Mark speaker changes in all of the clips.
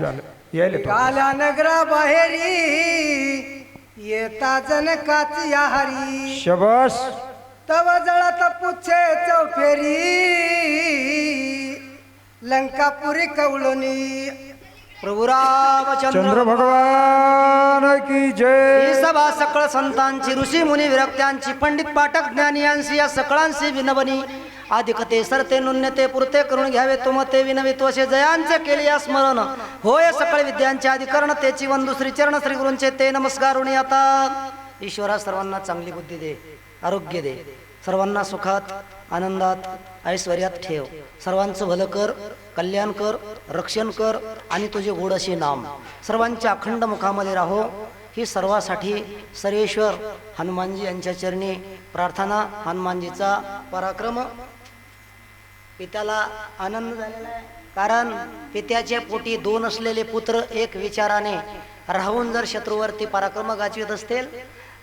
Speaker 1: झालं. यायले तो.
Speaker 2: काल्या नगरा बाहेरी येता जनकाची आहारी
Speaker 1: शबास.
Speaker 2: तव जळत पुच्छे चौफेरी. लंकापुरी कवळणी
Speaker 3: प्रभू रामचंद्र.
Speaker 1: चंद्र भगवान की
Speaker 3: ही
Speaker 1: जय
Speaker 3: सभा सकळ संतांची ऋषी मुनी विरक्त्यांची पंडित पाठक ज्ञानी यांची या सकळांशी विनवनी अधिकते सरते नुन्यते पुरते करून घ्यावे तुमते विनवित तोषे जयांचे केले या स्मरण. होय सकळ विद्यांचे अधिकरण तेची वंदू श्री चरण श्री गुरूंचे ते नमस्कार आता. ईश्वरा सर्वांना चांगली बुद्धी दे आरोग्य दे. सर्वांना सुखात आनंदात ऐश्वर्यात ठेव. सर्वांचं भलं कर कल्याण कर रक्षण कर आणि तुझे गोड असे नाम. सर्वांच्या अखंड मुखामध्ये राहो. ही सर्वासाठी सर्वेश्वर हनुमानजी यांच्या चरणी प्रार्थना हनुमानजीचा पराक्रम पित्याला आनंद झालेला आहे. कारण पित्याच्या पोटी दोन असलेले पुत्र एक विचाराने राहून जर शत्रूवरती पराक्रम गाजवीत असतील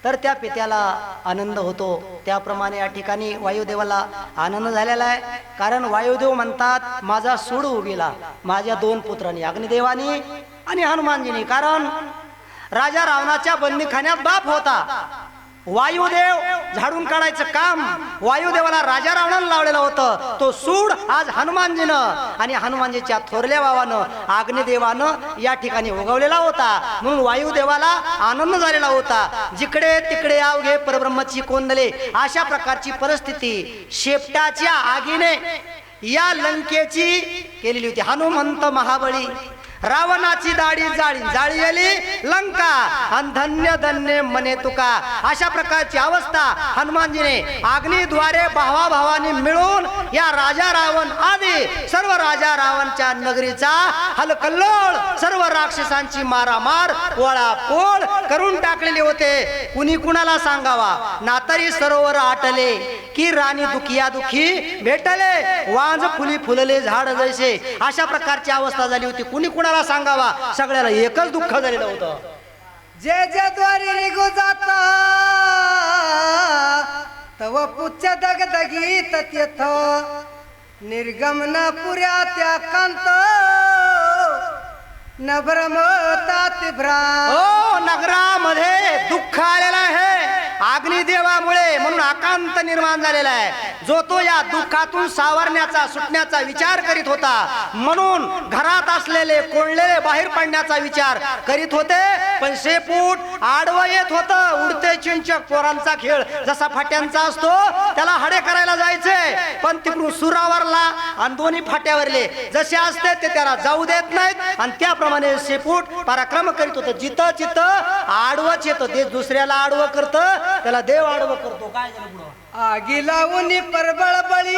Speaker 3: तर त्या पित्याला आनंद होतो. त्याप्रमाणे या ठिकाणी वायुदेवाला आनंद झालेला आहे. कारण वायुदेव म्हणतात माझा सूड उगीला. माझ्या दोन पुत्रांनी अग्निदेवानी आणि हनुमानजीनी. कारण राजा रावणाच्या बंदीखान्यात बाप होता. वायुदेव झाडून काढायचं काम. वायुदेवाला राजा रावणाला लावलेलं होतं. तो सूड आज हनुमानजीनं आणि हनुमानजीच्या थोरल्या भावानं अग्निदेवानं या ठिकाणी उगवलेला होता. म्हणून वायुदेवाला आनंद झालेला होता. जिकडे तिकडे अवघे परब्रह्मची कोंदले अशा प्रकारची परिस्थिती शेपटाच्या आगीने या लंकेची केलेली होती. हनुमंत महाबळी. रावणाची दाढी जाळी जाळी आली लंका. आणि धन्य धन्य मने तुका. अशा प्रकारची अवस्था हनुमानजीने अग्निद्वारे भावा भावानी मिळून या राजा रावण आदी सर्व राजा रावणच्या नगरीचा हलकल्लोळ सर्व राक्षसांची मारामार पोळ करून टाकलेले होते. कुणी कुणाला सांगावा? नातरी सरोवर आटले की राणी दुखिया दुखी भेटले. वांज फुली फुलले झाड जैसे अशा प्रकारची अवस्था झाली होती. कुणी कुणाला सांगावा? सगळ्याला एकच दुःख झालेलं होतं.
Speaker 2: जे जे द्वारी निघू जाता तव पुच्छ दगदगी तत्यथ निर्गमन पुऱ्या त्या कांत न भ्रमतात भ्रांत
Speaker 3: हो नगरामध्ये दुःख आलेलं आहे. अग्निदेवामुळे म्हणून आकांत निर्माण झालेला आहे. जो तो या दुःखातून सावरण्याचा सुटण्याचा विचार करीत होता म्हणून घरात असलेले कोळलेले बाहेर पडण्याचा विचार करीत होते. पण शेपूट आडवं येत होतं. उडते चिंचक पोरांचा खेळ जसा फाट्यांचा असतो त्याला हडे करायला जायचे. पण तिकडून सुरावरला आणि दोन्ही फाट्यावरले जसे असते ते त्याला जाऊ देत नाहीत. आणि त्याप्रमाणे शेपूट पराक्रम करीत होतं. जिथं जिथं आडवंच येतं. ते दुसऱ्याला आडवं करतं. त्याला देव आडवं करतो. काय झालं पुढं?
Speaker 2: आगी लावून परबळ बळी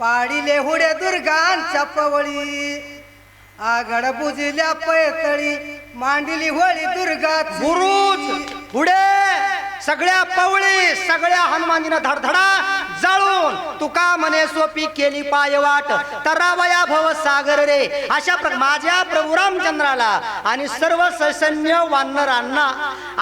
Speaker 2: पाडिले हुडे दुर्गांच्या पवळी. आघड बुजल्या पैतळी. मांडिली होळी दुर्गा
Speaker 3: बुरुज पुढे सगळ्या पवळी सगळ्या हनुमानजीनं धडधडा. जाळून तुका म्हणे सोपी केली पाय वाट तरावया भव सागर रे. अशा माझ्या प्रभू रामचंद्राला आणि सर्व सैन्य वानरांना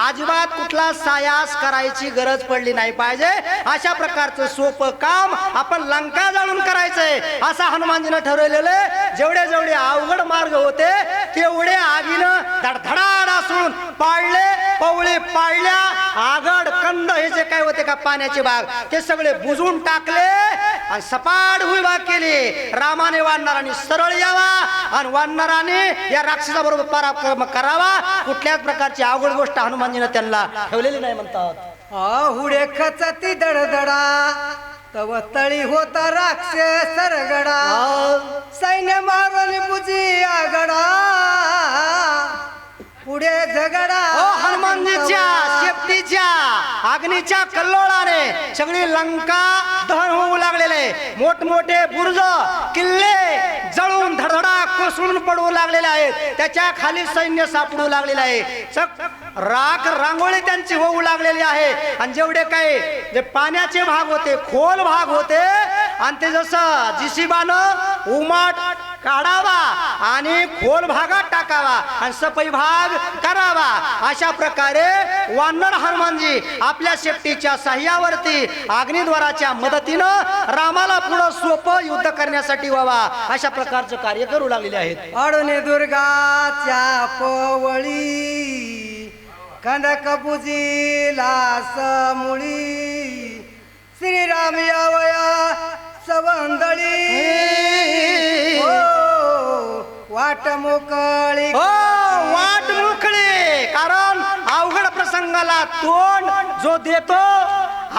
Speaker 3: अजिबात कुठला सायास करायची गरज पडली नाही पाहिजे. अशा प्रकारचं सोपं काम आपण लंका जाळून करायचंय असं हनुमानजीनं ठरवलेलं जेवढे जेवढे अवघड मार्ग होते तेवढे आगीनं धडधडाड असून पाळले पवळे पाळल्या आगड कंद हे जे काय होते का पाण्याचे भाग ते सगळे बुजून टाकले आणि सपाट भूभाग केले. रामाने वानराने सरळ यावा आणि वानराने या राक्षसा बरोबर पराक्रम करावा. कुठल्याच प्रकारची अवघड गोष्ट हनुमानजीनं त्यांना ठेवलेली नाही म्हणतात.
Speaker 2: हुडे खचती दडदडा. तव तळी होता राक्षस सरगडा. सैन्य मारून बुजी आगडा. पुढे झगडा.
Speaker 3: हनुमानजीच्या शेपटीच्या अग्नीच्या कल्लोळाने सगळी लंका दहन होऊ लागलेले. मोठमोठे बुर्ज किल्ले जळून धडधडा कोसळून पडू लागलेले आहेत. त्याच्याखाली सैन्य सापडू लागलेले आहे. चक राख रांगोळी त्यांची होऊ लागलेली आहे. आणि जेवढे काही जे पाण्याचे भाग होते खोल भाग होते आणि ते जसं जिशिबानं उमाट काढावा आणि खोल भागात टाकावा आणि सपई भाग करावा. अशा प्रकारे वानर हनुमानजी आपल्या शेपटीच्या साह्यावरती अग्निद्वाराच्या मदतीनं रामाला पुढं सोपं युद्ध करण्यासाठी व्हावा. अशा प्रकारचं कार्य करू लागलेले आहेत.
Speaker 2: अडुने दुर्गाच्या पवळी कंदक बुजीला मुळी श्रीराम यावया सवंदळी हो, वाट मोकळी
Speaker 3: हो वाट मोकळे कारण अवघड प्रसंगाला तोंड जो देतो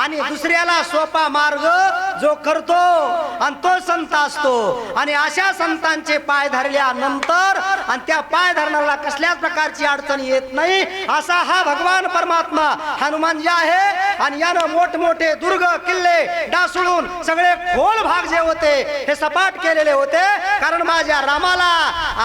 Speaker 3: आणि दुसऱ्याला सोपा मार्ग जो करतो आणि तो संत असतो. आणि अशा संतांचे पाय धरल्यानंतर आणि त्या पाय धरणाला कसल्याच प्रकारची अडचण येत नाही असा हा भगवान परमात्मा हनुमान जे आहे. आणि यानं मोठमोठे दुर्ग किल्ले डासळून सगळे खोल भाग जे होते हे सपाट केलेले होते. कारण माझ्या रामाला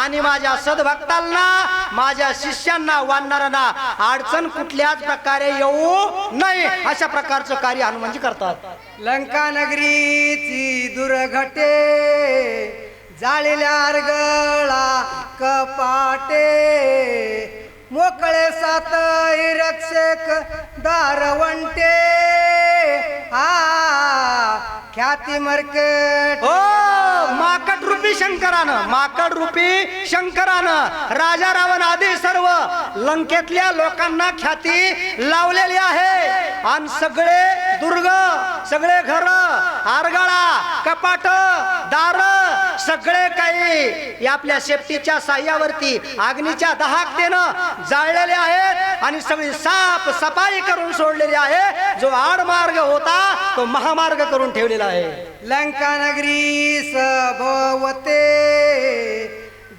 Speaker 3: आणि माझ्या सद्भक्तांना माझ्या शिष्यांना वाढणाऱ्यांना अडचण कुठल्याच प्रकारे येऊ नये. अशा प्रकारचं कार्य हनुमानजी करतात.
Speaker 2: लंका नगरीची दुर्घटे जाळलेल्या गळा कपाटे मोकळे सात रक्षक दारवंटे. आ ख्याती मरकट.
Speaker 3: ओ माकड रूपी शंकरानं माकड रूपी शंकरानं राजा रावण आदी सर्व लंकेतल्या लोकांना ख्याती लावलेली आहे. आणि सगळे दुर्ग सगळे घर आरगाळा कपाट दार सगळे काही या आपल्या शेपटीच्या साह्यावरती अग्नीच्या दहाकतेनं जाळलेले आहेत आणि सगळी साफ सफाई करून सोडलेली आहे. जो आडमार्ग होता तो महामार्ग करून ठेवलेला आहे.
Speaker 2: लंका नगरी सभवते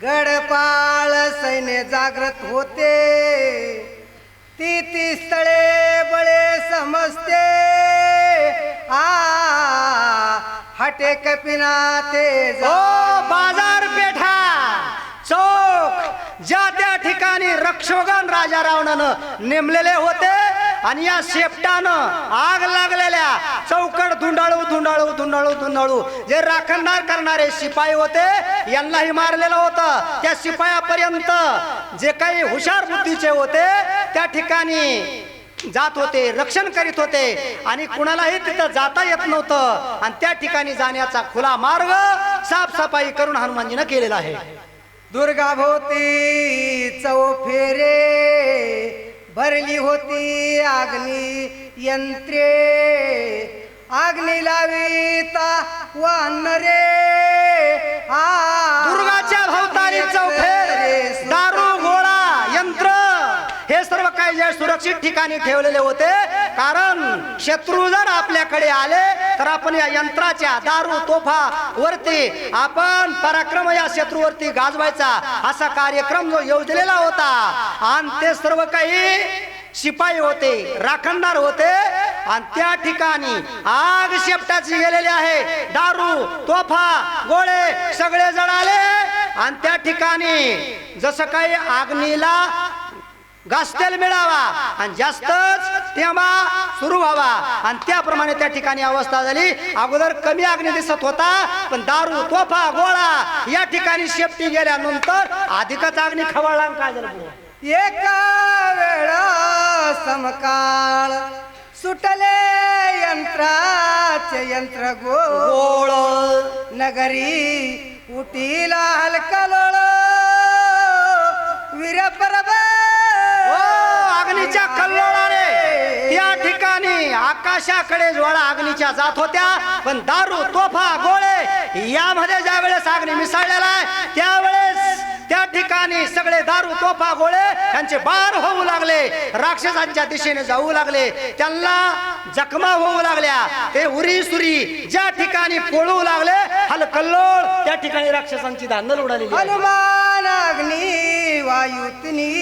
Speaker 2: गडपाळ सैन्य जागृत होते. ती ती स्थळे बळे समजते. आ हटे कपिना ते
Speaker 3: बाजारपेठा चौक. ज्या त्या ठिकाणी रक्षोगण राजा रावणानं नेमलेले होते आणि या शेपटानं आग लागलेल्या चौकट धुंडाळू धुंडाळू धुंडाळू धुंडाळू जे राखणदार करणारे शिपाई होते यांनाही मारलेलं होतं. त्या शिपायापर्यंत जे काही हुशार बुद्धीचे होते त्या ठिकाणी जात होते रक्षण करीत होते आणि कुणालाही तिथं जाता येत नव्हतं. आणि त्या ठिकाणी जाण्याचा खुला मार्ग साफसफाई करून हनुमानजीनं केलेला आहे.
Speaker 2: दुर्गा भोवती चौफेरे भरली होती आग्नी यंत्रे. आग्नी लाविता वानरे. आ
Speaker 3: सुरक्षित ठिकाणी ठेवलेले होते. कारण शत्रू जर आपल्याकडे आले तर आपण या यंत्राच्या दारू तोफा वरती आपण पराक्रम या शत्रूवरती गाजवायचा असा कार्यक्रम जो योजलेला होता. आणि ते सर्व काही शिपाई होते राखणदार होते. आणि त्या ठिकाणी आग शेपटाची गेलेली आहे. दारू तोफा गोळे सगळे जण आले आणि त्या ठिकाणी जसं काही आग्नीला गास्तेल मिळावा. आणि जास्तच तेव्हा सुरू व्हावा. आणि त्याप्रमाणे त्या ठिकाणी अवस्था झाली. अगोदर कमी अग्नी दिसत होता पण दारू तोफा गोळा या ठिकाणी शेपटी गेल्यानंतर अधिकच अग्नी खवळला काय झालं पुढं?
Speaker 2: एका वेळा समकाळ सुटले यंत्राचे यंत्र
Speaker 3: गोळ
Speaker 2: नगरी उटीला हलकलोळ वीर परबा
Speaker 3: अग्नीच्या कल्लोळाने त्या ठिकाणी आकाशाकडे ज्वाळा अग्नीच्या जात होत्या. पण दारू तोफा गोळे यामध्ये ज्या वेळेस अग्नी मिसळलेला आहे त्यावेळेस त्या ठिकाणी सगळे दारू तोफा गोळे यांचे बार होऊ लागले. राक्षसांच्या दिशेने जाऊ लागले. त्यांना जखमा होऊ लागल्या. ते उरी सुरी ज्या ठिकाणी पोळू लागले हल कल्लोळ त्या ठिकाणी राक्षसांची धांदल उडाली
Speaker 2: हनुमान अग्नी वायुतनी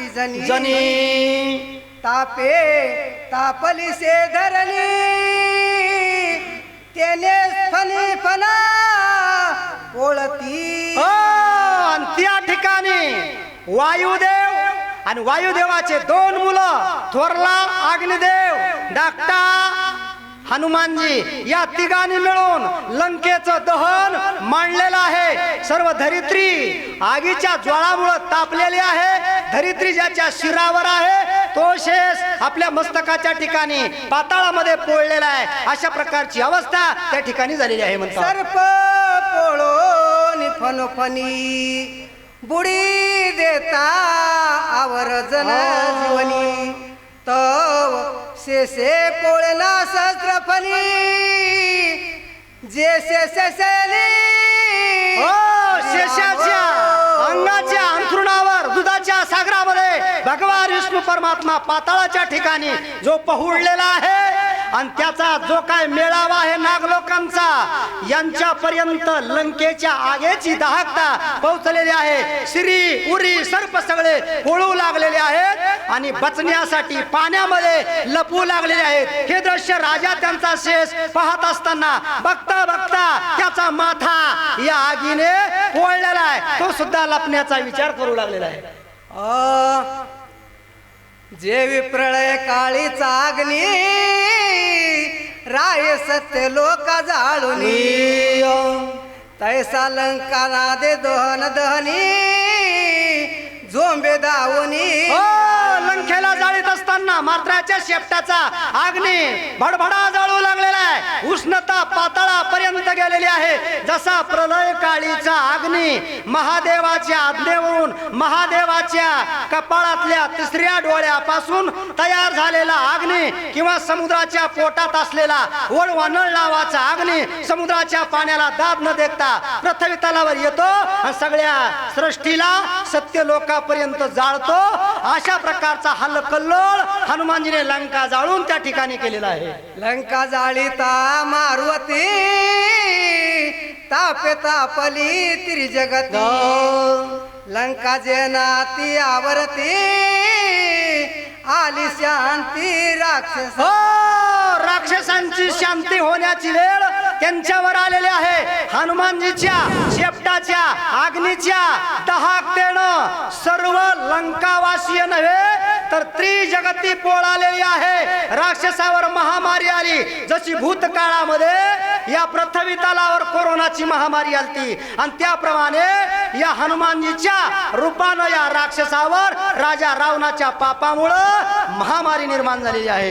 Speaker 2: तिघी जणी
Speaker 3: जनी.
Speaker 2: तापे तापली से धरली त्याने फनी फना ओळती
Speaker 3: हो, त्या ठिकाणी वायुदेव आणि वायुदेवाचे दोन मुलं थोरला अग्निदेव धाकटा हनुमानजी या तिघांनी मिळून लंकेचं दहन मांडलेलं आहे. सर्व धरित्री आगीच्या ज्वाळामुळं तापलेली आहे. धरित्री ज्याच्या शिरावर आहे. तो शेष आपल्या मस्तकाच्या ठिकाणी पाताळामध्ये पोळलेला आहे. अशा प्रकारची अवस्था त्या ठिकाणी झालेली आहे म्हणतात.
Speaker 2: सर्प पोळोनी फनोफनी बुडी देता आवर्जन जीवनी. तव शेषे पोळला सहस्रफनी जे शेषली
Speaker 3: हो शेषाच्या अंगाच्या दुधाच्या सागरामध्ये भगवान विष्णू परमात्मा पाताळाच्या ठिकाणी जो पहुडलेला आहे आणि त्याचा जो काय मेळावा आहे नागलोकांचा यांच्यापर्यंत लंकेच्या आगेची दाहकता पोहोचलेली आहे. श्री उरी सर्प सगळे पोळू लागलेले आहेत आणि बचण्यासाठी पाण्यामध्ये लपू लागलेले आहेत. हे दृश्य राजा त्यांचा शेष पाहत असताना बघता बघता त्याचा माथा या आगीने पोळलेला आहे. तो सुद्धा लपण्याचा विचार करू लागलेला आहे.
Speaker 2: अ, जे विप्रळय काळीचा अग्नी राय सत्य लोक जाळून. तैसा लंकाना दे दहन दहनी झोंबे दावनी
Speaker 3: हो! मात्राच्या शेपटाचा अग्नी भडभडा जाळू लागलेला आहे. उष्णता पातळापर्यंत गेलेली आहे. जसा प्रलय काळीचा अग्नी महादेवाच्या आज्ञेवरून महादेवाच्या कपाळातल्या तिसऱ्या डोळ्यापासून तयार झालेला अग्नी किंवा समुद्राच्या पोटात असलेला वळवानळ नावाचा अग्नी समुद्राच्या पाण्याला दाब न देखता पृथ्वी तलावर येतो सगळ्या सृष्टीला सत्य लोकापर्यंत जाळतो. अशा प्रकारचा हल्लकल्लोळ हनुमानजीने लंका जाळून त्या ठिकाणी केलेला आहे.
Speaker 2: लंका जाळीता मारुवती तापे तापली त्रिजगती. लंका जेनाती आवरती आली शांती राक्षस.
Speaker 3: हो राक्षसांची शांती होण्याची वेळ त्यांच्यावर आलेली आहे. हनुमानजीच्या शेपटाच्या अग्नीच्या दहाकतेनं सर्व लंकावासीय नव्हे तर त्रिजगती पोळालेली आहे. राक्षसावर महामारी आली. जशी भूतकाळामध्ये या पृथ्वी तलावर कोरोनाची महामारी आलती आणि त्याप्रमाणे या हनुमानजीच्या रूपानं या राक्षसावर राजा रावणाच्या पापामुळं महामारी निर्माण झालेली आहे.